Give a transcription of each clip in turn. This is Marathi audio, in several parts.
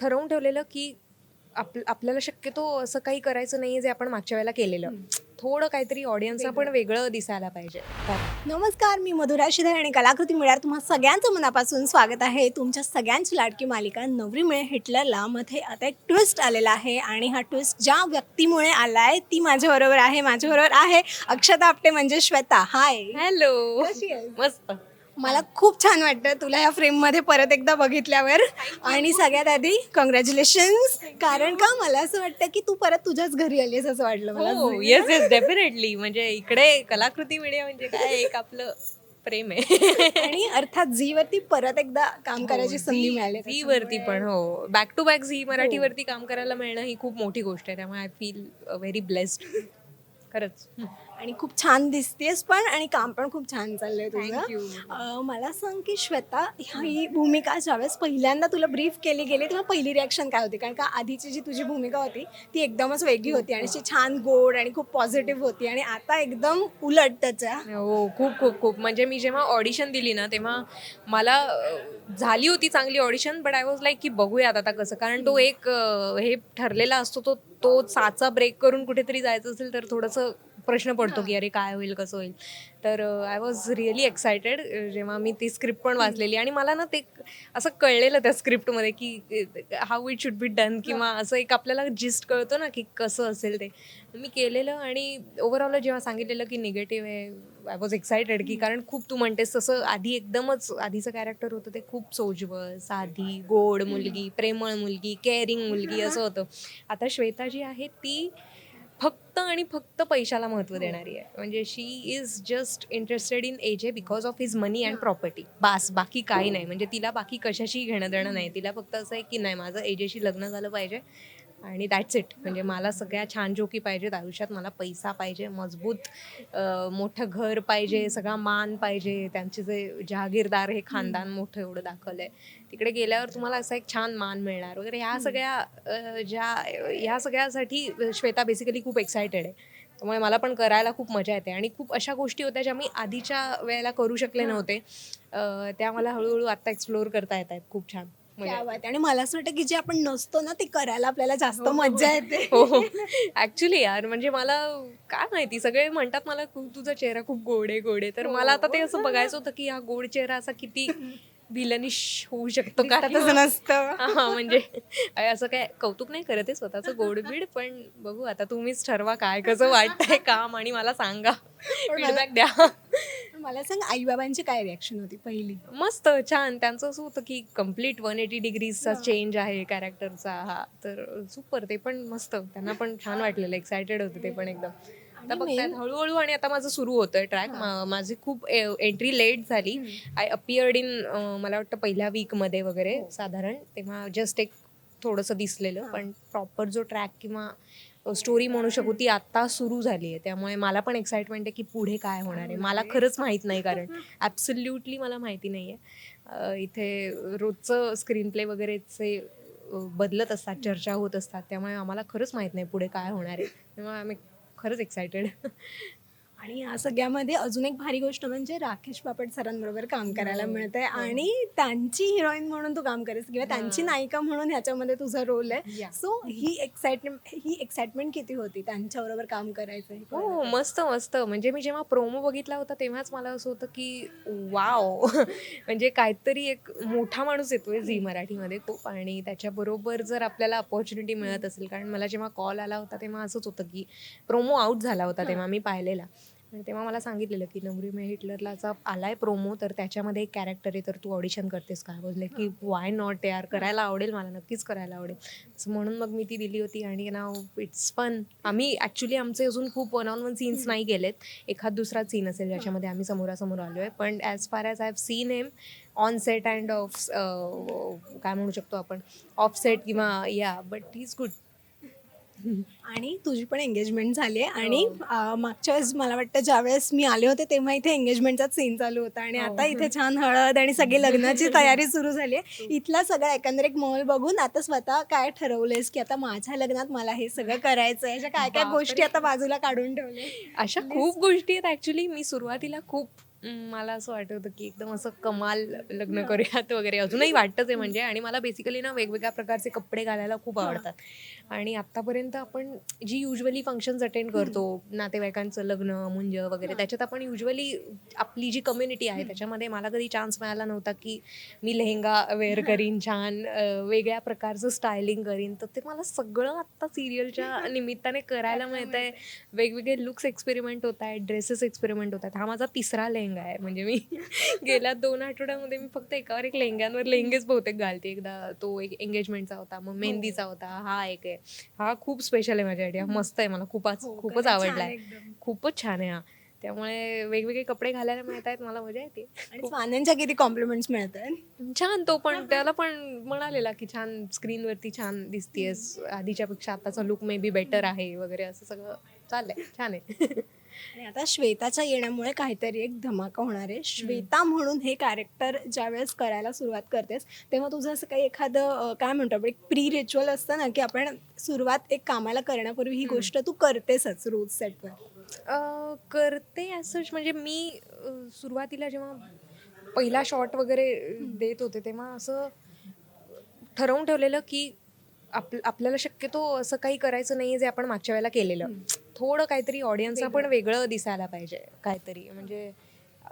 ठरवून ठेवलेलं की आप आपल्याला शक्यतो असं काही करायचं नाही जे आपण मागच्या वेळेला केलेलं. थोडं काहीतरी ऑडियन्सला पण वेगळं. दिसायला पाहिजे. नमस्कार मी मधुरा शिधे आणि कलाकृती मिळार तुम्हा सगळ्यांचं मनापासून स्वागत आहे. तुमच्या सगळ्यांची लाडकी मालिका नवरी मिळे हिटलरला मध्ये आता एक ट्विस्ट आलेला आहे आणि हा ट्विस्ट ज्या व्यक्तीमुळे आलाय ती माझ्याबरोबर आहे माझ्याबरोबर आहे अक्षता आपटे म्हणजे श्वेता. Hi hello? मस्त. मला खूप छान वाटतं तुला या फ्रेममध्ये परत एकदा बघितल्यावर. आणि सगळ्यात आधी कॉंग्रॅच्युलेशन्स कारण का मला असं वाटतं की तू परत तुझ्याच घरी आलीस असं वाटलं मला हो येस येस डेफिनेटली म्हणजे इकडे कलाकृती मीडिया म्हणजे काय एक आपलं प्रेम आहे. आणि अर्थात झीवरती परत एकदा काम करायची संधी मिळाली झी वरती पण हो. बॅक टू बॅक झी मराठीवरती काम करायला मिळणं ही खूप मोठी गोष्ट आहे. त्यामुळे आय फील व्हेरी ब्लेस्ड खरंच. आणि खूप छान दिसतेस पण आणि काम पण खूप छान चाललंय. तुझं. मला सांग की श्वेता ह्या- ही भूमिका ज्यावेळेस पहिल्यांदा तुला ब्रीफ केली गेली तेव्हा पहिली रिॲक्शन काय होती? कारण का आधीची जी तुझी भूमिका होती ती एकदमच वेगळी होती आणि अशी छान गोड आणि खूप पॉझिटिव्ह होती आणि आता एकदम उलट त्याच्या हो खूप खूप खूप. म्हणजे मी जेव्हा ऑडिशन दिली ना तेव्हा मला झाली होती चांगली audition but I was like की बघूयात आता कसं. कारण तो एक हे ठरलेला असतो तो तो साचा ब्रेक करून कुठेतरी जायचं असेल तर थोडंसं प्रश्न पडतो की अरे काय होईल कसं होईल. तर आय वॉज रिअली एक्सायटेड जेव्हा मी ती स्क्रिप्ट पण वाचलेली आणि मला ना ते असं कळलेलं त्या स्क्रिप्टमध्ये की how it should be done किंवा असं एक आपल्याला जिस्ट कळतो ना की कसं असेल ते. मी केलेलं आणि ओव्हरऑल जेव्हा सांगितलेलं की निगेटिव्ह आहे आय वॉज एक्सायटेड की कारण खूप तू म्हणतेस तसं आधी एकदमच आधीचं कॅरेक्टर होतं ते खूप सोजवळ साधी गोड मुलगी प्रेमळ मुलगी केअरिंग मुलगी असं होतं. आता श्वेता जी आहे ती फक्त आणि फक्त पैशाला महत्त्व देणारी आहे. म्हणजे she is just interested in AJ because of his money and property बास बाकी काही नाही. म्हणजे तिला बाकी कशाशी घेणं देणं नाही. तिला फक्त असं आहे की नाही माझं एजेशी लग्न झालं पाहिजे. आणि दॅट्स इट म्हणजे मला सगळ्या छान जोकी पाहिजेत आयुष्यात मला पैसा पाहिजे मजबूत मोठं घर पाहिजे सगळा मान पाहिजे त्यांचे जे जहागीरदार हे खानदान मोठं एवढं दाखवलं आहे तिकडे गेल्यावर तुम्हाला असा एक छान मान मिळणार वगैरे. ह्या सगळ्या ज्या ह्या सगळ्यासाठी श्वेता बेसिकली खूप एक्सायटेड आहे. त्यामुळे मला पण करायला खूप मजा येते. आणि खूप अशा गोष्टी होत्या ज्या मी आधीच्या वेळेला करू शकले नव्हते. त्या मला हळूहळू आता एक्सप्लोअर करता येत आहेत. खूप छान. बात आहे. आणि मला असं वाटतं की जे आपण नसतो ना ते करायला आपल्याला जास्त मजा येते. हो हो. ऍक्च्युली यार म्हणजे मला काय माहिती सगळे म्हणतात मला खूप तुझा चेहरा खूप गोड गोड तर मला आता ते असं बघायचं होतं की हा गोड चेहरा असा किती विलनिश होऊ शकतो का तसं नसतं. हा म्हणजे असं काय कौतुक नाही करत आहे स्वतःचं गोडबीड पण बघू आता तुम्हीच ठरवा काय कसं वाटतंय काम आणि मला सांगा. फीडबॅक द्या. मला सांग आई बाबांची काय रिॲक्शन होती पहिली? मस्त छान. त्यांचं असं होतं की कंप्लीट वन एटी डिग्रीजचा चेंज आहे कॅरेक्टरचा हा. तर सुपर ते पण मस्त. त्यांना पण छान वाटलेलं एक्सायटेड होते ते पण एकदम. आता हळूहळू आणि आता माझं सुरू होतं ट्रॅक माझी खूप एंट्री लेट झाली. आय अपियर्ड इन मला वाटतं पहिल्या वीकमध्ये वगैरे साधारण. तेव्हा जस्ट एक थोडंसं दिसलेलं पण प्रॉपर जो ट्रॅक किंवा स्टोरी म्हणू शकू ती आत्ता सुरू झाली आहे. त्यामुळे मला पण एक्साइटमेंट आहे की पुढे काय होणार आहे. मला खरंच माहीत नाही कारण ॲब्सल्युटली मला माहिती नाही आहे इथे रोजचं स्क्रीन प्ले वगैरेचे बदलत असतात चर्चा होत असतात. त्यामुळे आम्हाला खरंच माहीत नाही पुढे काय होणार आहे. त्यामुळे आम्ही खरंच एक्सायटेड आणि या सगळ्यामध्ये अजून एक भारी गोष्ट म्हणजे राकेश बापट सरांबरोबर काम करायला मिळतंय आणि त्यांची हिरोईन म्हणून तू काम करेस किंवा त्यांची नायिका म्हणून ह्याच्यामध्ये तुझा रोल आहे. सो ही एक्साइटमेंट ही एक्साइटमेंट किती होती? त्यांच्याबरोबर काम करायचं हे. हो मस्त मस्त. म्हणजे मी जेव्हा प्रोमो बघितला होता तेव्हाच मला असं होतं की वाव. म्हणजे काहीतरी एक मोठा माणूस येतोय झी मराठीमध्ये खूप आणि त्याच्याबरोबर जर आपल्याला अपॉर्च्युनिटी मिळत असेल कारण मला जेव्हा कॉल आला होता तेव्हा असंच होतं की प्रोमो आउट झाला होता तेव्हा मी पाहिलेला. आणि तेव्हा मला सांगितलेलं की नवरी मे हिटलरलाचा आलाय प्रोमो तर त्याच्यामध्ये एक कॅरेक्टर आहे तर तू ऑडिशन करतेस काय बोलले की वाय नॉट यार? करायला आवडेल मला नक्कीच करायला आवडेल. म्हणून मग मी ती दिली होती आणि नाव इट्स फन आम्ही ॲक्च्युली आमचे अजून खूप वन ऑन वन सीन्स नाही गेलेत. एखाद दुसरा सीन असेल ज्याच्यामध्ये आम्ही समोरासमोर आलो आहे पण as far as I have seen em on set and off काय म्हणू शकतो आपण? ऑफ सेट किंवा या बट ही इज गुड आणि तुझी पण एंगेजमेंट झाली आहे. आणि अं, मागच्या वेळेस मला वाटतं ज्यावेळेस मी आले होते तेव्हा इथे एंगेजमेंटचाच सीन चालू होता. आणि आता इथे छान हळद आणि सगळी लग्नाची तयारी सुरू झाली आहे. इथला सगळा एकंदरीत मोल बघून आता स्वतः काय ठरवलंयस की आता माझ्या लग्नात मला हे सगळं करायचं आहे काय काय गोष्टी आता बाजूला काढून ठेवले अशा खूप गोष्टी आहेत. ॲक्च्युली मी सुरुवातीला खूप मला असं वाटत होतं की एकदम असं कमाल लग्न करूयात वगैरे. अजूनही वाटतच आहे म्हणजे. आणि मला बेसिकली ना वेगवेगळ्या प्रकारचे कपडे घालायला खूप आवडतात. आणि आत्तापर्यंत आपण जी युजली फंक्शन्स अटेंड करतो नातेवाईकांचं लग्न मुंज वगैरे त्याच्यात आपण युजली आपली जी कम्युनिटी आहे त्याच्यामध्ये मला कधी चान्स मिळाला नव्हता की मी लेहंगा वेअर करीन छान वेगळ्या प्रकारचं स्टायलिंग करीन. तर ते मला सगळं आत्ता सिरियलच्या निमित्ताने करायला मिळत आहे वेगवेगळे लुक्स एक्सपेरिमेंट होत आहेत ड्रेसेस एक्सपेरिमेंट होत आहेत. हा माझा तिसरा लेहंगा आहे. म्हणजे मी गेल्या दोन आठवड्यामध्ये मी फक्त एकावर एक लेहंग्यांवर लेहंगेच बहुतेक घालते. एकदा तो एक एंगेजमेंटचा होता मग मेहंदीचा होता. हा एक आहे. हा खूप स्पेशल आहे माझ्यासाठी हा मस्त आहे मला. खूपच हो, खूपच आवडला आहे. खूपच छान आहे हा. त्यामुळे वेगवेगळे कपडे घालायला मिळत आहेत मला मजा येते. आणि स्वानंच्या किती कॉम्प्लिमेंट्स मिळत आहेत छान तो पण. त्याला पण म्हणालेला की छान स्क्रीनवरती छान दिसतीयस. आधीच्या पेक्षा आताचा लुक मे बी बेटर आहे वगैरे असं सगळं चाललंय. छान आहे. आणि आता श्वेताच्या येण्यामुळे काहीतरी एक धमाका होणार आहे. श्वेता म्हणून हे कॅरेक्टर ज्यावेळेस करायला सुरुवात करतेस तेव्हा तुझं असं काही एखादं काय म्हणतो आपण एक प्री रिच्युअल असतं ना की आपण सुरुवात एक कामाला करण्यापूर्वी ही गोष्ट तू करतेसच रोज सेटवर अं, करते असंच म्हणजे मी सुरुवातीला जेव्हा पहिला शॉट वगैरे देत होते तेव्हा असं ठरवून ठेवलेलं की आप आपल्याला शक्यतो असं काही करायचं नाही जे आपण मागच्या वेळेला केलेलं. थोडं काहीतरी ऑडियन्सला पण वेगळं. दिसायला पाहिजे काहीतरी. म्हणजे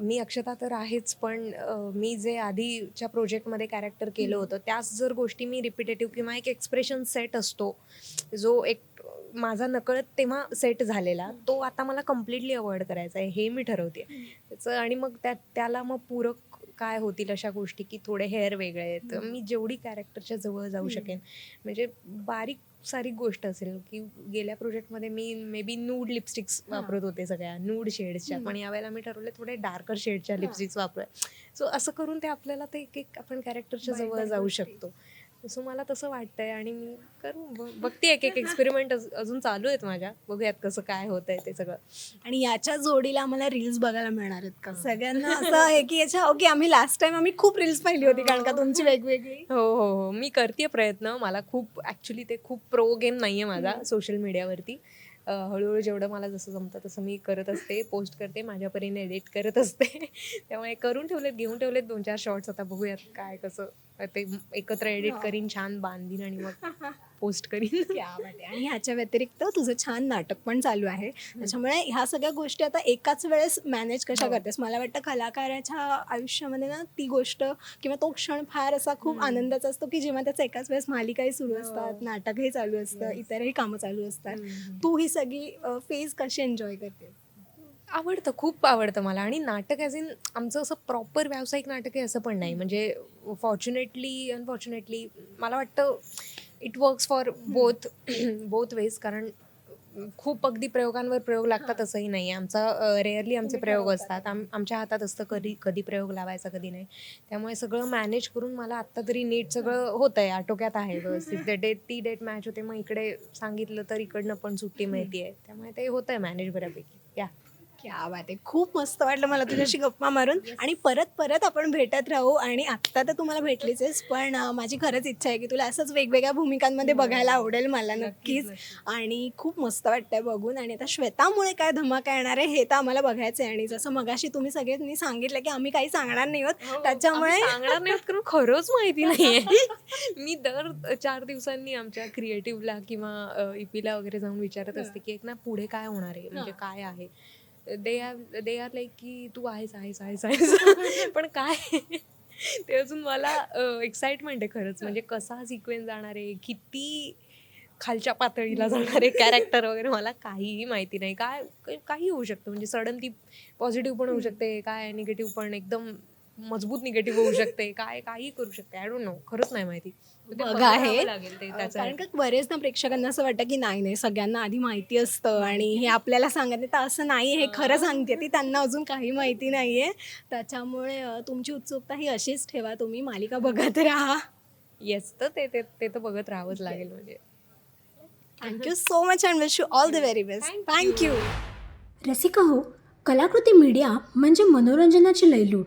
मी अक्षता तर आहेच पण मी जे आधीच्या प्रोजेक्टमध्ये कॅरेक्टर केलं होतं त्याच जर गोष्टी मी रिपिटेटिव्ह किंवा एक एक्सप्रेशन सेट असतो जो एक माझा नकळत तेव्हा सेट झालेला तो आता मला कम्प्लिटली अवॉइड करायचा आहे हे मी ठरवते त्याचं आणि मग त्या त्याला मग पूरक काय होतील अशा गोष्टी की थोडे हेअर वेगळे आहेत. मी जेवढी कॅरेक्टरच्या जवळ जाऊ शकेन म्हणजे बारीक सारीक गोष्ट असेल की गेल्या प्रोजेक्टमध्ये मी मे बी नूड लिपस्टिक्स वापरत होते सगळ्या नूड शेड्सच्या पण यावेळेला मी ठरवले थोडे डार्कर शेडच्या लिपस्टिक्स वापरूया. सो असं करून ते आपल्याला ते एक एक आपण कॅरेक्टरच्या जवळ जाऊ शकतो. सो मला तसं वाटतंय आणि मी करू ब- बघते एक एक एक्सपेरिमेंट अजून चालू आहेत माझ्या. बघूयात कसं काय होत आहे ते सगळं. आणि याच्या जोडीला आम्हाला रील्स बघायला मिळणार आहेत का? सगळ्यांना असं आहे की याच्या ओके आम्ही लास्ट टाइम आम्ही खूप रील्स पाहिली होती कारण का तुमची वेगवेगळी. हो हो हो. मी करते प्रयत्न. मला खूप ॲक्च्युली ते खूप प्रो गेम नाही आहे माझा सोशल मीडियावरती हळूहळू जेवढं मला जसं जमतं तसं मी करत असते पोस्ट करते माझ्या परीने एडिट करत असते. त्यामुळे करून ठेवलेत घेऊन ठेवलेत दोन चार शॉर्ट्स आता बघूयात काय कसं ते एकत्र एडिट करीन छान बांधीन आणि मग. पोस्ट करीन. आणि ह्याच्या व्यतिरिक्त तुझं छान नाटक पण चालू आहे. त्याच्यामुळे ह्या सगळ्या गोष्टी आता एकाच वेळेस मॅनेज कशा करतेस? मला वाटतं कलाकाराच्या आयुष्यामध्ये ना ती गोष्ट किंवा तो क्षण फार असा खूप आनंदाचा असतो की जेव्हा त्याचं एकाच वेळेस मालिकाही सुरू असतात नाटकही चालू असतं इतरही कामं चालू असतात. तू ही सगळी फेज कशी एन्जॉय करते? आवडतं खूप आवडतं मला. आणि नाटक ॲज इन आमचं असं प्रॉपर व्यावसायिक नाटक आहे असं पण नाही. म्हणजे फॉर्च्युनेटली अनफॉर्च्युनेटली मला वाटतं it works for both both ways कारण खूप अगदी प्रयोगांवर प्रयोग लागतात असंही नाही. आहे आमचा रेअरली आमचे प्रयोग असतात. आम आमच्या हातात असतं कधी कधी प्रयोग लावायचा कधी नाही. त्यामुळे सगळं मॅनेज करून मला आत्ता तरी नीट सगळं होतं आहे आटोक्यात आहे व्यवस्थित. डेट ती डेट मॅच होते मग इकडे सांगितलं तर इकडनं पण सुट्टी मिळते आहे त्यामुळे ते होतं आहे मॅनेज बऱ्यापैकी. या क्या बात आहे खूप मस्त वाटलं मला तुझ्याशी गप्पा मारून. आणि परत परत आपण भेटत राहू. आणि आत्ता तर तुम्हाला भेटलीच आहेस पण माझी खरंच इच्छा आहे की तुला असंच वेगवेगळ्या भूमिकांमध्ये बघायला आवडेल मला नक्कीच आणि खूप मस्त वाटतंय बघून. आणि आता श्वेतामुळे काय धमाका येणार आहे हे तर आम्हाला बघायचं आहे. आणि जसं मगाशी तुम्ही सगळ्यांनी सांगितलं की आम्ही काही सांगणार नाही आहोत. त्याच्यामुळे आम्ही सांगणार नाही कारण खरंच माहिती नाहीये. मी दर चार दिवसांनी आमच्या क्रिएटिव्हला किंवा इपीला वगैरे जाऊन विचारत असते की एक ना पुढे काय होणार आहे? म्हणजे काय आहे? They are they are like की तू आहेस आहेस आहेस आहेस. पण काय? ते अजून मला एक्साइटमेंट आहे खरंच. म्हणजे कसा सिक्वेन्स जाणार आहे? किती खालच्या पातळीला जाणारे कॅरेक्टर वगैरे मला काहीही माहिती नाही. काय काही होऊ शकतं. म्हणजे सडन ती पॉझिटिव्ह पण होऊ शकते काय निगेटिव्ह पण. एकदम मजबूत निगेटिव्ह होऊ शकते. काय काही करू शकते. आय डोंट नो खरंच नाही माहिती. ते बघा बघावं हे लागेल ते त्याचं. कारण का बरेचदा प्रेक्षकांना असं वाटतं की नाही नाही सगळ्यांना आधी माहिती असतं आणि हे आपल्याला सांगत नाही. तर असं नाही हे खरं सांगते ती. त्यांना अजून काही माहिती नाहीये त्याच्यामुळे अं, तुमची उत्सुकता ही अशीच ठेवा तुम्ही. मालिका बघत राहा. येस तर ते ते ते तर बघत राहावंच लागेल म्हणजे. Thank you so much and wish you all the very best thank you Rasika हो कलाकृती मीडिया म्हणजे मनोरंजनाची लयलूट.